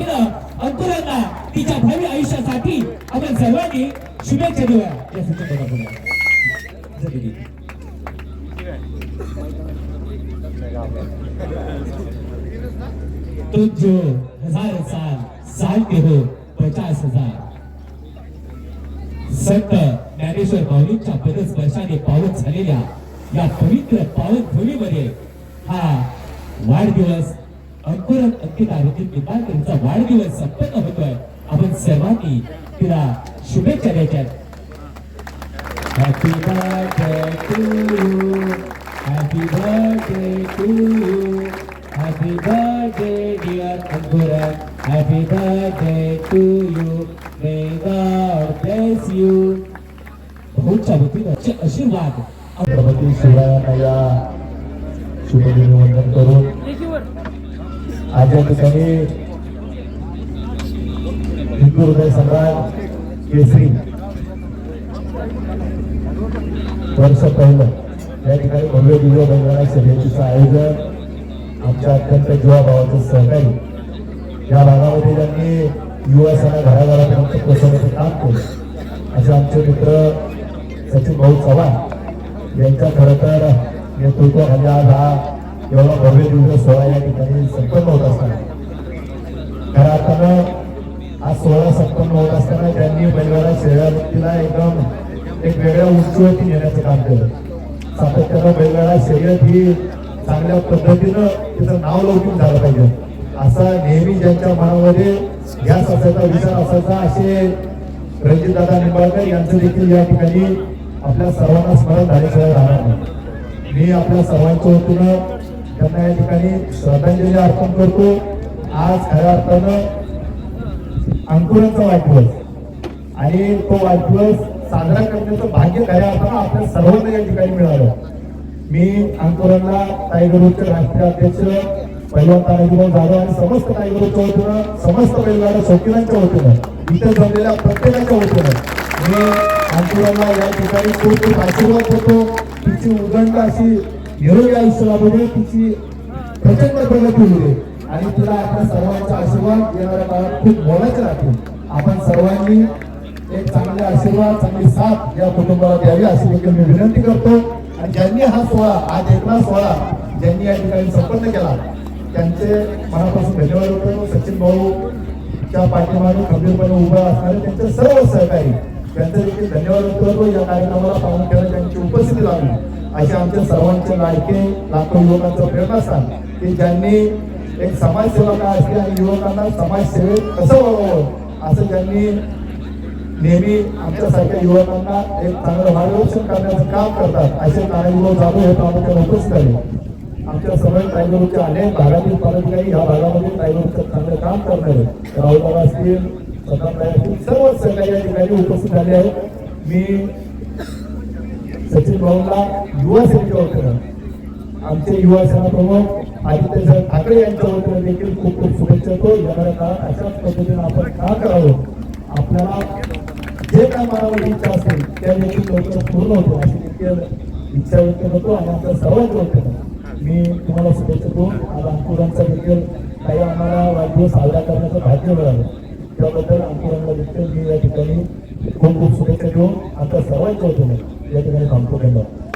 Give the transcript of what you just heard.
मित्र अंकुरांना तिच्या भावी आयुष्यासाठी आपण सर्वांनी शुभेच्छा देऊया. या सूचना पुढे जो हजार साल साल के हो पचास हजार. संत ज्ञानेश्वर माऊलींच्या पदस्पर्शाने पावत झालेल्या या पवित्र पावन भूमीमध्ये हा वाढदिवस अंकुरन अंकिता ऋतू निंबाळकरचा वाढदिवस संपन्न होतोय. आपण सर्वांनी तिला शुभेच्छा द्यायच्या happy birthday to you happy birthday to you happy birthday dear Ankuran happy birthday to you may God bless you भाऊच्या वतीने चे आशीर्वाद. छत्रपती शिवरायांना या शुभदिनी वंदन करून. आज या ठिकाणी हिंदू हृदय सम्राट केसरी वर्ष पहिलं या ठिकाणी भव्य दिव्य बैलगाडा शर्यतीचं आयोजन आमच्या अत्यंत जीवाभावाचं सहकारी या भागामध्ये त्यांनी युवासांना घराघरापर्यंत पोहोचवण्याचं काम केलं असे आमचे मित्र सचिन भाऊ चव्हाण यांच्या खरं तर नेतृत्वाखाली आज हा एवढा भव्य दिवस सोहळा या ठिकाणी संपन्न असताना त्यांनी बैलगाडा शर्यतीला एकदम एक वेगळ्या उंचीवरती नेण्याचं काम केलं. सातत्यानं बैलगाडा शर्यत ही चांगल्या पद्धतीनं तिचं नाव लौकिक झालं पाहिजे. असा नेहमी ज्यांच्या मनामध्ये गॅस असायचा विचार असायचा असे रणजितदादा निंबाळकर यांचं देखील या ठिकाणी आपल्या सर्वांना स्मरण झाल्याशिवाय राहणार नाही. मी आपल्या सर्वांच्या वतीनं त्यांना या ठिकाणी श्रद्धांजली अर्पण करतो. आज खऱ्या अर्थानं अंकुरांचा वाढदिवस. आणि तो वाढदिवस साजरा करण्याचं भाग्य खऱ्या अर्थानं आपल्या सर्वांना या ठिकाणी मिळालं. मी आंदोलनला टायगरचे राष्ट्रीय अध्यक्ष पहिलवान तानाजीभाऊ जाधव आणि समस्त टायगरच्या वतीनं समस्त परिवार शौकीनांच्या वतीनं इथे जमलेल्या प्रत्येकाच्या वतीनं मी अंकुरांना या ठिकाणी खूप खूप आशीर्वाद देतो. तिची उदंड अशी निरोगी आयुष्य लाभू तिची प्रचंड प्रगती होऊ आणि तिला आपल्या सर्वांचा आशीर्वाद येणाऱ्या काळात खूप मोलाचे राहतील आपण सर्वांनी एक चांगले आशीर्वाद चांगली साथ या कुटुंबाला द्यावी अशी देखील मी विनंती करतो. आणि ज्यांनी हा सोहळा आज एकला सोहळा ज्यांनी या ठिकाणी संपन्न केला त्यांचे मनापासून धन्यवाद होतो सचिन भाऊ च्या पाठीमागे खंबीरपणे उभा असणारे त्यांचे सर्व सहकारी त्यांचे देखील धन्यवाद करतो. या कार्यक्रमाला पाहून ठेवण्याची त्यांची उपस्थिती लावली असे आमच्या सर्वांचे लाडके लाखो युवकांचं प्रेरणास्थान की ज्यांनी एक समाजसेवा काय असते आणि युवकांना समाजसेवेत कसं वागावं असं त्यांनी नेहमी आमच्यासारख्या युवकांना एक चांगलं मार्गदर्शन करण्याचं काम करतात. असे तानाजीभाऊ जाधव हे प्रामुख्याने उपस्थित आले आमच्या सगळे टायगरूच्या अनेक भागातील पदाधिकारी या भागामध्ये टायगरूचं चांगलं काम करणारे. राहुल बाबा असतील सदाभाई असतील सर्व सहकारी या ठिकाणी उपस्थित झाले आहेत. मी सचिन भाऊला युवा सेनेच्या वतीनं आमचे युवा सेना प्रमुख आदित्य ठाकरे यांच्या वतीनं देखील खूप खूप शुभेच्छा देतो. येणाऱ्या काळात अशाच पद्धतीने आपण का करावं. आपल्याला जे काय मनावर इच्छा असेल त्या देखील लवकर पूर्ण होतो. अशी देखील इच्छा व्यक्त करतो आणि आमचा सर्वांच्या वतीनं मी तुम्हाला शुभेच्छा देतो. आज अंकुरांचा देखील काही आम्हाला वाढदिवस साजरा करण्याचं भाग्य मिळालं. त्याबद्दल अंकुरांना देखील मी या ठिकाणी खूप खूप शुभेच्छा देऊन आमच्या करतो. मी या ठिकाणी थांबतो धन्यवाद.